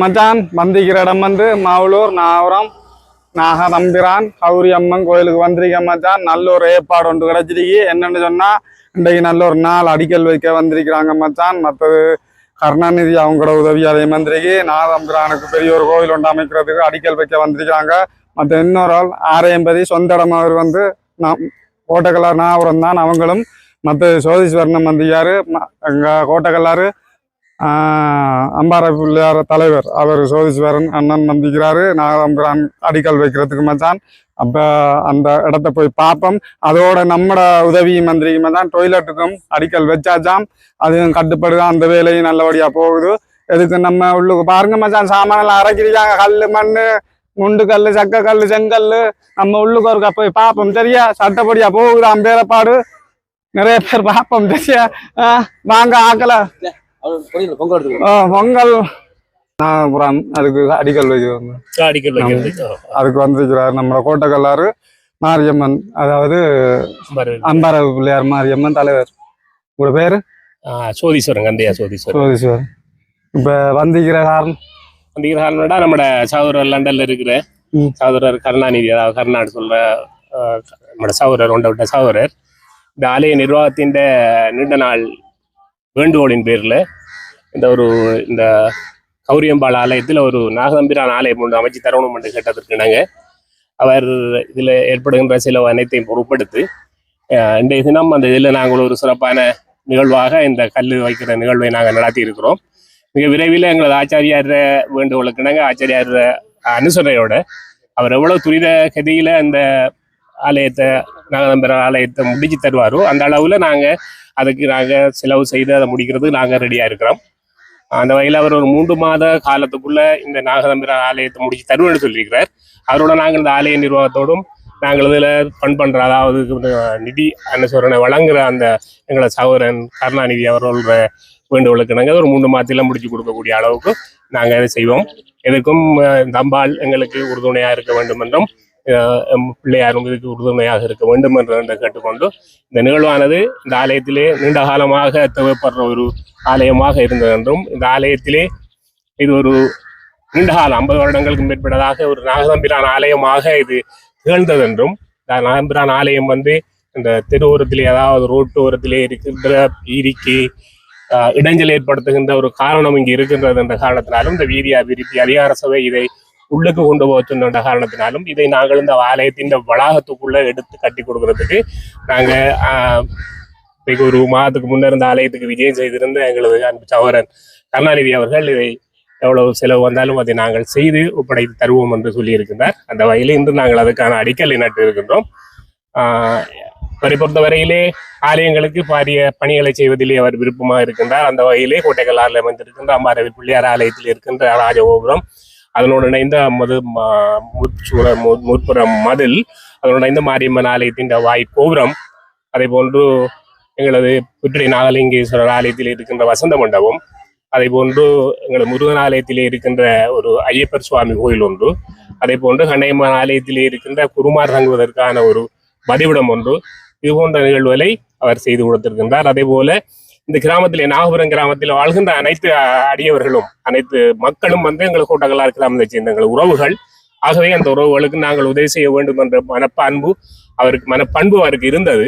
மச்சான் வந்திக்கிற இடம் வந்து மவுளூர் நாவரம் நாகதம்பிரான் கௌரி அம்மன் கோயிலுக்கு வந்திருக்க மச்சான். நல்ல ஒரு ஏற்பாடு ஒன்று கிடச்சிருக்கு. என்னென்னு சொன்னால் இன்றைக்கு நல்ல ஒரு நாள் அடிக்கல் வைக்க வந்திருக்கிறாங்க மச்சான். மற்றது கருணாநிதி அவங்களோட உதவியாலையும் மந்திரிக்கு நாகதம்பிரானுக்கு பெரிய ஒரு கோயில் ஒன்று அமைக்கிறதுக்கு அடிக்கல் வைக்க வந்திருக்காங்க மற்ற இன்னொரு ஆள் ஆரையம்பதி சொந்த இடம் அவர் வந்து நம் கோட்டக்கல்லார் நாவரம் தான் அவங்களும். மற்ற சோதீஸ்வரனம் வந்திருக்காரு. எங்கள் கோட்டக்கல்லாறு அம்பார பிள்ளையார் தலைவர் அவர் சோதீஸ்வரன் அண்ணன் நம்பிக்கிறாரு. நாகதம்பிரான் அடிக்கல் வைக்கிறதுக்கு மச்சான். அப்போ அந்த இடத்த போய் பார்ப்போம். அதோட நம்மட உதவி மந்திரிக்குமே தான் டொய்லெட்டுக்கும் அடிக்கல் வச்சாச்சாம். அதுவும் கட்டுப்படுது? அந்த வேலையும் நல்லபடியாக போகுது. எதுக்கு நம்ம உள்ளுக்கு பாருங்க மச்சான். சாமானெல்லாம் அரைக்கிறாங்க கல் மண் முண்டு கல் சக்க கல் செங்கல் நம்ம உள்ளுக்கு ஒரு போய் பார்ப்போம். சரியா? சட்டப்படியா போகுது அம்பேரப்பாடு நிறைய பேர் பார்ப்போம். சரியா? ஆ, வாங்க ஆக்கலை. பொங்கல் நாகபுரம் அதுக்கு அடிக்கல் வைக்கிறது. அடிக்கல் அதுக்கு வந்திருக்கிறார் நம்ம கோட்டக்கல்லாறு மாரியம்மன் அதாவது பாரு. அம்பார பிள்ளையார் மாரியம்மன் தலைவர். உங்களோட பேரு? ஆ, சோதீஸ்வரன் கந்தையா சோதீஸ்வரன். சோதீஸ்வர் இப்ப வந்திருக்கிற காரணம்? அந்த காரணம்டா நம்ம சகோதரர் லண்டன்ல இருக்கிற. சகோதரர் கருணாநிதி அதாவது கருணாடு சொல்ற ஆ, நம்மட சகோதரர் ஒன்றை விட்ட சகோதரர். இந்த ஆலய நிர்வாகத்தின் நீண்ட நாள் வேண்டுகோளின் பேரில் இந்த ஒரு இந்த கௌரியம்பாள் ஆலயத்தில் ஒரு நாகதம்பிரான் ஆலயம் ஒன்று அமைச்சு தரணும் என்று கேட்டதற்கு நாங்கள் அவர் இதில் ஏற்படுகின்ற சில அனைத்தையும் பொருட்படுத்தி இன்றைய தினம் அந்த இதில் நாங்கள் ஒரு சிறப்பான நிகழ்வாக இந்த கல் வைக்கிற நிகழ்வை நாங்கள் நடத்தி இருக்கிறோம் மிக விரைவில் எங்களது ஆச்சாரியார வேண்டுகோளுக்கு நாங்கள் ஆச்சாரியார் அனுசரணையோட அவர் எவ்வளவு துரித கதியில் அந்த ஆலயத்தை நாகதம்பர ஆலயத்தை முடிச்சு தருவாரோ. அந்த அளவில் நாங்க அதுக்கு நாங்க செலவு செய்து அதை முடிக்கிறதுக்கு நாங்க ரெடியா இருக்கிறோம். அந்த வகையில் அவர் ஒரு மூன்று மாத காலத்துக்குள்ள இந்த நாகதம்பர ஆலயத்தை முடிச்சு தருவேன்னு சொல்லியிருக்கிறார். அவரோட நாங்கள் இந்த ஆலய நிர்வாகத்தோடும் நாங்கள் இதில் ஃபண்ட் பண்ற அதாவது நிதி அன்னசோரனை வழங்குற அந்த எங்களை சகோதரன் கருணாநிதி அவர்களோட வேண்டுகோளுக்கு நாங்கள் ஒரு மூன்று மாதத்தில் முடிச்சு கொடுக்கக்கூடிய அளவுக்கு நாங்கள் அதை செய்வோம். எதற்கும் தம்பால் எங்களுக்கு உறுதுணையாக இருக்க வேண்டும் என்றும் பிள்ளையாருங்களுக்கு உறுதுணையாக இருக்க வேண்டும் என்று என்று கேட்டுக்கொண்டு இந்த நிகழ்வானது இந்த ஆலயத்திலே நீண்ட காலமாக தேவைப்படுற ஒரு ஆலயமாக இருந்தது என்றும் இந்த ஆலயத்திலே இது ஒரு நீண்ட காலம் ஐம்பது வருடங்களுக்கு மேற்பட்டதாக ஒரு நாகதம்பிரான் ஆலயமாக இது திகழ்ந்தது என்றும் இந்த ஆலயம் வந்து இந்த தெருவோரத்திலே அதாவது ரோட்டோரத்திலே இருக்கின்ற வீதிக்கு ஆஹ், இடைஞ்சல் ஏற்படுத்துகின்ற ஒரு காரணம் இங்கு இருக்கின்றது என்ற காரணத்தினாலும் இந்த வீதி அபிவிருத்தி அதிகார சபை இதை உள்ளுக்கு கொண்டு போக சொன்ன காரணத்தினாலும் இதை நாங்கள் இந்த ஆலயத்தின் வளாகத்துக்குள்ள எடுத்து கட்டி கொடுக்கறதுக்கு நாங்க ஆஹ், இன்னைக்கு ஒரு மாதத்துக்கு முன்னர் இந்த ஆலயத்துக்கு விஜயம் செய்திருந்த எங்களது அன்பு சகோதரன் கருணாநிதி அவர்கள் இதை எவ்வளவு செலவு வந்தாலும் அதை நாங்கள் செய்து ஒப்படைத்து தருவோம் என்று சொல்லியிருக்கின்றார். அந்த வகையில் இன்று நாங்கள் அதுக்கான அடிக்கலை நட்டு இருக்கின்றோம். ஆஹ், அவரை பொறுத்தவரையிலே ஆலயங்களுக்கு பாரிய பணிகளை செய்வதிலே அவர் விருப்பமாக இருக்கின்றார். அந்த வகையிலே கோட்டைக்கல்லாரில் அமைந்திருக்கின்ற அம்மாரவி பிள்ளையார் ஆலயத்தில் இருக்கின்ற ராஜகோபுரம் அதனோடு இணைந்த மது முற்புற முற்சுர மு- முற்புறம் மதில் அதனோடு இணைந்த மாரியம்மன் ஆலயத்தின் வாய் கோபுரம் அதே போன்று எங்களது புற்றி நாகலிங்கேஸ்வரர் ஆலயத்தில் இருக்கின்ற வசந்த மண்டபம் அதே போன்று எங்களது முருகன் ஆலயத்திலே இருக்கின்ற ஒரு ஐயப்பர் சுவாமி கோயில் ஒன்று அதே போன்று கண்ணையம்மன் ஆலயத்திலே இருக்கின்ற குருமார் தங்குவதற்கான ஒரு பதிவிடம் ஒன்று. இது போன்ற நிகழ்வுகளை அவர் செய்து கொடுத்திருக்கின்றார். அதே போல இந்த கிராமத்திலே நாகபுரம் கிராமத்தில் வாழ்கின்ற அனைத்து அடியவர்களும் அனைத்து மக்களும் வந்து எங்களுக்கு கூட்டங்களா கிராமத்தில் சேர்ந்த எங்கள் உறவுகள் ஆகவே அந்த உறவுகளுக்கு நாங்கள் உதவி செய்ய வேண்டும் என்ற மனப்பான்பு அவருக்கு மனப்பண்பு அவருக்கு இருந்தது.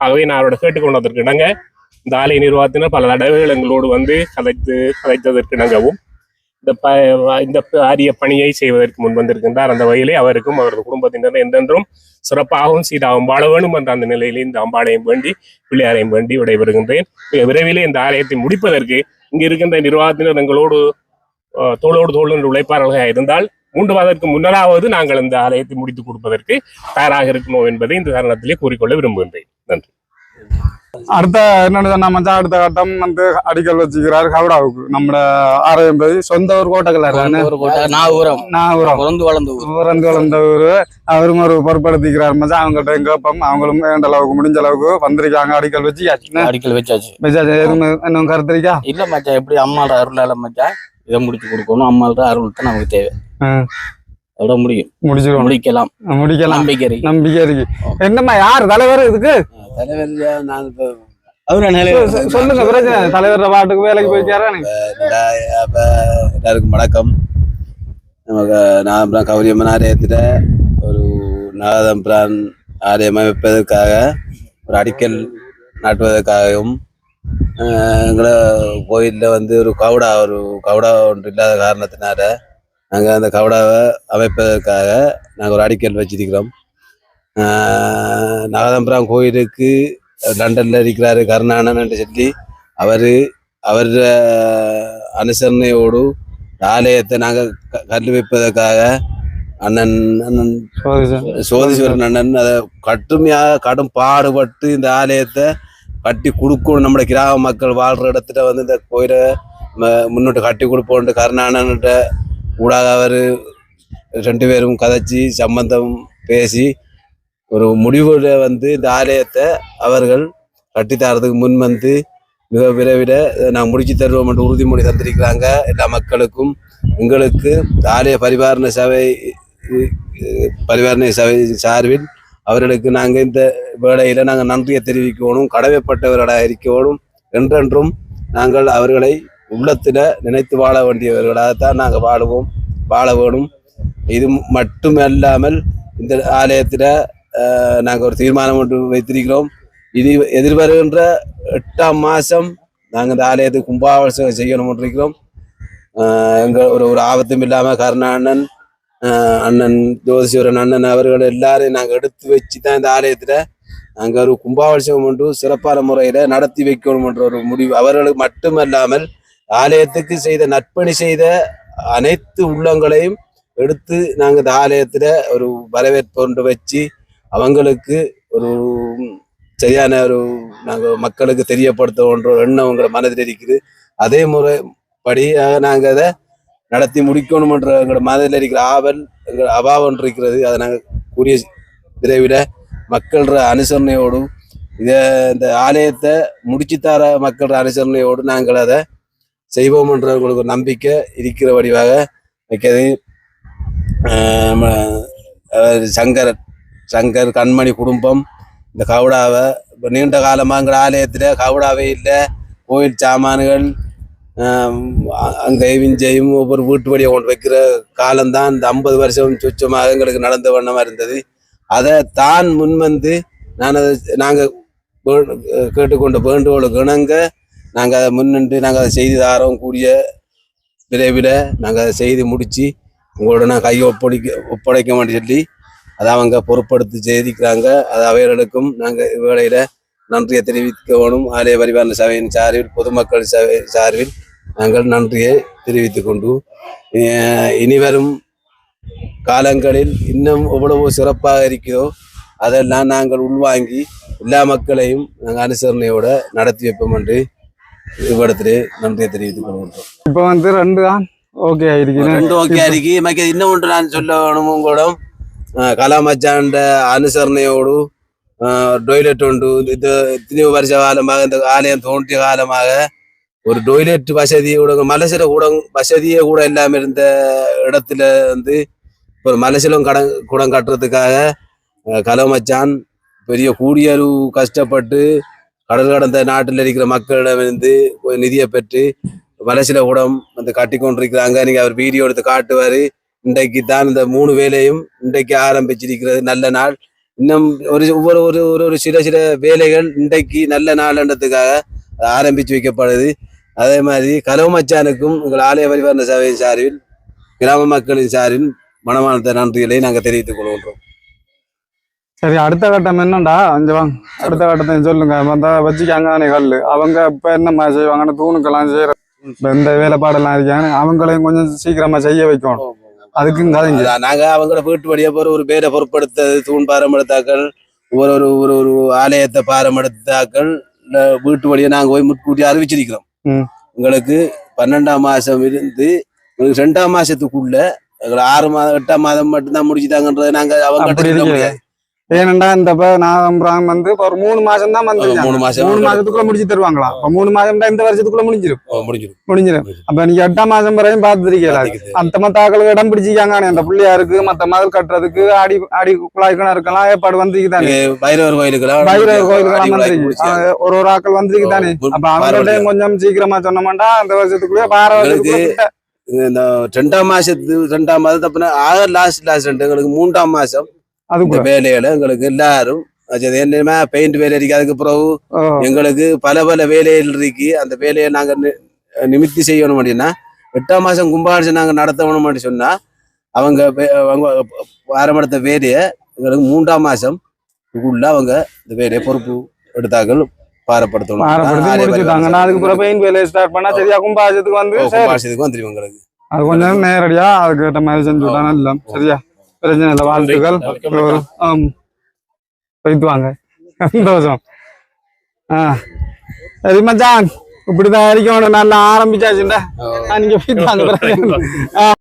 ஆகவே நான் அவரோட கேட்டுக்கொண்டதற்கு இணங்க இந்த ஆலய நிர்வாகத்தினர் பல தடவைகள் எங்களோடு வந்து கதைத்து கதைத்ததற்கு இணங்கவும் இந்த ப இந்த ஆரிய பணியை செய்வதற்கு முன் வந்திருக்கின்றார். அந்த வகையிலே அவருக்கும் அவரது குடும்பத்தினரும் என்றென்றும் சிறப்பாகவும் சீதாவும் வாழ வேண்டும் என்ற அந்த நிலையிலே இந்த அம்பாளையம் வேண்டி பிள்ளையாரையும் வேண்டி விடைபெறுகின்றேன். விரைவிலே இந்த ஆலயத்தை முடிப்பதற்கு இங்கு இருக்கின்ற நிர்வாகத்தினர் எங்களோடு அஹ், தோளோடு தோல் என்று உழைப்பாளர்களாக இருந்தால் மூன்று மாதத்திற்கு முன்னராவது நாங்கள் இந்த ஆலயத்தை முடித்துக் கொடுப்பதற்கு தயாராக இருக்கணும் என்பதை இந்த தருணத்திலே கூறிக்கொள்ள விரும்புகின்றேன். அடுத்த என்னன்னு சொன்னா மச்சான் அடுத்த கட்டம் வந்து அடிக்கல் வச்சுக்கிறார் கவுடாவுக்கு நம்ம ஆரோக்கியம் போய் சொந்த ஊர் கோட்டக்கல்லாரு ஒரு கோட்டை நாகூரம். நாகபுரம் பிறந்து வளர்ந்த ஊர். பிறந்து வளர்ந்த ஊரு. அவரும் ஒரு பொறுப்படுத்திக்கிறார் மச்சான். அவங்கள்ட்ட கேட்போம் அவங்களும் வேண்ட அளவுக்கு முடிஞ்ச அளவுக்கு வந்திருக்காங்க அடிக்கல் வச்சு அடிக்கல் வச்சாச்சு. வச்சாச்சு. இன்னும் கருத்து இருக்கா இல்ல மச்சான். எப்படி அம்மாவோட அருளால மச்சான் இதை முடிச்சு கொடுக்கணும். அம்மாவோட அருள் தான் நமக்கு தேவை. அதோட முடியும். முடிச்சிருவோம். முடிக்கலாம். முடிக்கலாம். நம்பிக்கை நம்பிக்கை இருக்கு. என்னம்மா யார் தலைவர் இதுக்கு? தலைவர் நான் இப்போ சொல்லுங்க பிரச்சனை. தலைவர் பாட்டுக்கு வேலைக்கு போயிட்டாரா எல்லாருக்கும் வணக்கம். நமக்கு நான் கௌரியம்மன் ஆலயத்தில் ஒரு நாதம் பிரான் ஆலயம் அமைப்பதற்காக ஒரு அடிக்கல் நாட்டுவதற்காகவும் எங்களை கோயிலில் வந்து ஒரு கவுடா ஒரு கவுடா ஒன்று இல்லாத காரணத்தினால நாங்கள் அந்த கவுடாவை அமைப்பதற்காக நாங்கள் ஒரு அடிக்கல் வச்சிருக்கிறோம். ஆஹ், நாகதம்பிரான் கோயிலுக்கு லண்டன்ல இருக்கிறாரு கருணானன் சொல்லி அவரு அவர் அனுசரணையோடு ஆலயத்தை நாங்கள் கல் வைப்பதற்காக அண்ணன் அண்ணன் சோதீஸ்வரன் அண்ணன் அதை கடுமையாக கடும் பாடுபட்டு இந்த ஆலயத்தை கட்டி கொடுக்கணும். நம்ம கிராம மக்கள் வாழ்ற இடத்துல வந்து இந்த கோயிலை முன்னோட்டு கட்டி கொடுப்போன்ட்டு கருணானன்ட்ட ஊடாக அவர் ரெண்டு பேரும் கதைச்சி சம்பந்தம் பேசி ஒரு முடிவுல வந்து இந்த ஆலயத்தை அவர்கள் கட்டித்தாரதுக்கு முன் வந்து மிக விரைவில் நான் முடிச்சு தருவோம் என்று உறுதிமொழி தந்திருக்கிறாங்க எல்லா மக்களுக்கும். எங்களுக்கு ஆலய பரிபாரண சபை பரிவாரண பரிபாரண சபை சார்பில் அவர்களுக்கு நாங்கள் இந்த வேளையில் நாங்கள் நன்றியை தெரிவிக்கணும் கடமைப்பட்டவர்களாக இருக்கணும் என்றென்றும் நாங்கள் அவர்களை உள்ளத்தில் நினைத்து வாழ வேண்டியவர்களாகத்தான் நாங்கள் வாழுவோம் வாழ வேணும். இது மட்டுமல்லாமல் இந்த ஆலயத்தில் நாங்கள் ஒரு தீர்மானம் ஒன்று வைத்திருக்கிறோம். இனி எதிர்வருகின்ற எட்டாம் மாதம் நாங்கள் இந்த ஆலயத்துக்கு கும்பாபிஷேகம் செய்யணும் இருக்கிறோம். எங்கள் ஒரு ஒரு ஆபத்தும் இல்லாமல் கருணாண்ணன் அண்ணன் அண்ணன் ஜோதிஸ்வரன் அண்ணன் அவர்கள் எல்லாரையும் நாங்கள் எடுத்து வச்சு தான் இந்த ஆலயத்தில் நாங்கள் ஒரு கும்பாபிஷேகம் ஒன்று சிறப்பான முறையில் நடத்தி வைக்கணும் என்ற ஒரு முடிவு. அவர்களுக்கு மட்டுமல்லாமல் ஆலயத்துக்கு செய்த நற்பணி செய்த அனைத்து உள்ளங்களையும் எடுத்து நாங்கள் இந்த ஆலயத்தில் ஒரு வரவேற்பு ஒன்று வச்சு அவங்களுக்கு ஒரு சரியான ஒரு நாங்கள் மக்களுக்கு தெரியப்படுத்தோன்ற ஒரு எண்ணம் உங்களை மனதில் இருக்குது. அதே முறை படியாக நாங்கள் அதை நடத்தி முடிக்கணுமன்ற எங்களோட மனதில் இருக்கிற ஆவல் எங்கள் அபாவம் இருக்கிறது. அதை நாங்கள் கூறிய விரைவில் மக்கள அனுசரணையோடும் இதை இந்த ஆலயத்தை முடிச்சு தர மக்கள அனுசரணையோடு நாங்கள் அதை செய்வோம்ன்ற உங்களுக்கு ஒரு நம்பிக்கை இருக்கிற வடிவாக வைக்கிறது சங்கரன் சங்கர் கண்மணி குடும்பம் இந்த கவுடாவை இப்போ நீண்ட காலமாங்கிற ஆலயத்தில் கவுடாவே இல்லை. கோயில் சாமான்கள் அங்கே அ- ஒவ்வொரு வீட்டு வழியை கொண்டு வைக்கிற காலம்தான். இந்த ஐம்பது வருஷம் சுச்சமாக எங்களுக்கு நடந்த வண்ணமாக இருந்தது. அதை தான் முன்வந்து நான் அதை நாங்கள் கேட்டுக்கொண்ட வேண்டுகோளுக்கு இணங்க நாங்கள் அதை முன்னின்று நாங்கள் அதை செய்து தாரோம் கூடிய விரைவில் நாங்கள் அதை செய்து முடித்து உங்களோட நான் கையை ஒப்படைக்க ஒப்படைக்க வேண்டி சொல்லி அதை அவங்க பொறுப்படுத்தி செய்திக்கிறாங்க அது அவைகளுக்கும் நாங்கள் வேளையில் நன்றியை தெரிவிக்க வேணும். ஆலய பரிவாரண சபையின் சார்பில் பொதுமக்கள் சபை சார்பில் நாங்கள் நன்றியை தெரிவித்துக் கொண்டு இனிவரும் காலங்களில் இன்னும் எவ்வளவு சிறப்பாக இருக்கிறதோ அதெல்லாம் நாங்கள் உள்வாங்கி எல்லா மக்களையும் நாங்கள் அனுசரணையோட நடத்தி வைப்போம் என்று இவ்விடத்திலே நன்றியை தெரிவித்துக் கொள்கின்றோம். இப்ப வந்து ரெண்டு தான் ஓகே ஆயிருக்கீங்க ரெண்டு ஓகே மக்க இன்னும் ஒன்று நான் சொல்ல வேணும் உங்களோட. கலாமச்சாண்ட அனுசரணையோடு டொய்லெட் உண்டு இது எத்தனையோ வருஷ காலமாக இந்த ஆலயம் தோன்றிய காலமாக ஒரு டொய்லெட் வசதியோட மலசில கூட வசதியே கூட இல்லாமல் இருந்த இடத்துல வந்து ஒரு மலசிலம் கடன் குடம் கட்டுறதுக்காக அஹ், கலமச்சான் பெரிய கூடியரு கஷ்டப்பட்டு கடல் கடந்த நாட்டில் இருக்கிற மக்களிடமிருந்து நிதியை பெற்று மலசில கூடம் வந்து கட்டி கொண்டிருக்கிறாங்க நீங்க அவர் வீடியோ எடுத்து காட்டுவாரு இன்றைக்கு தான் இந்த மூணு வேலையும் இன்றைக்கு ஆரம்பிச்சிருக்கிறது. நல்ல நாள். இன்னும் ஒரு ஒவ்வொரு ஒரு ஒரு ஒரு சில சில வேலைகள் இன்றைக்கு நல்ல நாள்ன்றதுக்காக ஆரம்பிச்சு வைக்கப்படுது. அதே மாதிரி கலவமச்சானுக்கும் உங்கள் ஆலய பரிவாரண சபையின் சார்பில் கிராம மக்களின் சார்பில் மனமார்ந்த நன்றிகளை நாங்கள் தெரிவித்துக் கொள்கின்றோம். சரி அடுத்த கட்டம் என்னண்டா? அஞ்சு வாங்க. அடுத்த கட்டத்தை சொல்லுங்க. வந்தா வச்சுக்காங்க தானே கல் அவங்க இப்ப என்னம்மா செய்வாங்கன்னு தூணுக்கெல்லாம் செய்யற இந்த வேலைப்பாடெல்லாம் இருக்காங்க அவங்களையும் கொஞ்சம் சீக்கிரமா செய்ய வைக்கணும். அதுக்கும் நாங்க அவங்கள வீட்டு வழியா போற ஒரு பேரை பொருட்படுத்தது தூண் பாரமெடுத்தாக்கள் ஒரு ஒரு ஒரு ஒரு ஆலயத்தை பாரமெடுத்தாக்கள் இல்ல வீட்டு வழியா நாங்க போய் முன்கூட்டி அறிவிச்சிருக்கிறோம். உங்களுக்கு பன்னெண்டாம் மாசம் இருந்து ரெண்டாம் மாசத்துக்குள்ள எங்களை ஆறு மாதம் எட்டாம் மாதம் மட்டும்தான் முடிச்சுட்டாங்கன்றதை நாங்க அவங்க. முடியாது ஏனண்டா இந்த இப்ப நாகம்பரம் வந்து இப்ப ஒரு மூணு மாசம் தான் வந்து மூணு மாசம் மூணு மாசத்துக்குள்ள முடிச்சு தருவாங்களா அப்ப மூணு மாசம் தான் இந்த வருஷத்துக்குள்ள முடிஞ்சிரும். முடிஞ்சிடும் முடிஞ்சிரும். அப்ப நீங்க எட்டாம் மாசம் வரையும் பார்த்துருக்கீங்களா? அந்த மத்தாக்களுக்கு இடம் பிடிச்சிக்காங்க அந்த பிள்ளையாருக்கு மத்த மதில் கட்டுறதுக்கு ஆடி ஆடி குழாய் கிணறுக்கெல்லாம் ஏற்பாடு வந்திருக்குதானே? பைரவர் கோயிலுக்கு பைரவர் வந்திருக்கு. அது ஒரு ஒரு ஆக்கள் வந்திருக்கு தானே அப்ப அவங்கள்ட்ட கொஞ்சம் சீக்கிரமா சொன்னோம்னா அந்த வருஷத்துக்குள்ளே பார வருஷத்துக்குள்ள இந்த ரெண்டாம் மாசத்து ரெண்டாம் மாதம் தப்புனா ஆக லாஸ்ட் லாஸ்ட் ரெண்டு எங்களுக்கு மூன்றாம் மாசம் அதுக்குள்ள வேலைகளை எங்களுக்கு எல்லாரும் அது என்னமா பெயிண்ட் வேலை இருக்கு அதுக்கு பிறகு எங்களுக்கு பல பல வேலைகள் இருக்கு. அந்த வேலையை நாங்க நிமித்தி செய்யணும் அப்படின்னா எட்டாம் மாசம் கும்பாபிஷேகம் நாங்க நடத்தணும் அப்படின்னு சொன்னா அவங்க அவங்க ஆரம்பத்த வேலையை எங்களுக்கு மூன்றாம் மாசம் உள்ள அவங்க இந்த வேலையை பொறுப்பு எடுத்தார்கள் பாரப்படுத்தணும். அதுக்கு பிறகு பெயின் வேலையை ஸ்டார்ட் பண்ணா சரியா கும்பாசத்துக்கு வந்து வந்துடும் எங்களுக்கு. அது கொஞ்சம் நேரடியா அதுக்கு மாதிரி செஞ்சு இல்ல. சரியா? பிரச்சனை இல்லை வாழ்த்துக்கள். போயிட்டு வாங்க. சந்தோஷம். ஆ. சரி மச்சான் இப்படிதான் இருக்கணும் நல்லா ஆரம்பிச்சாச்சுண்டா. நீங்க போயிட்டு வாங்க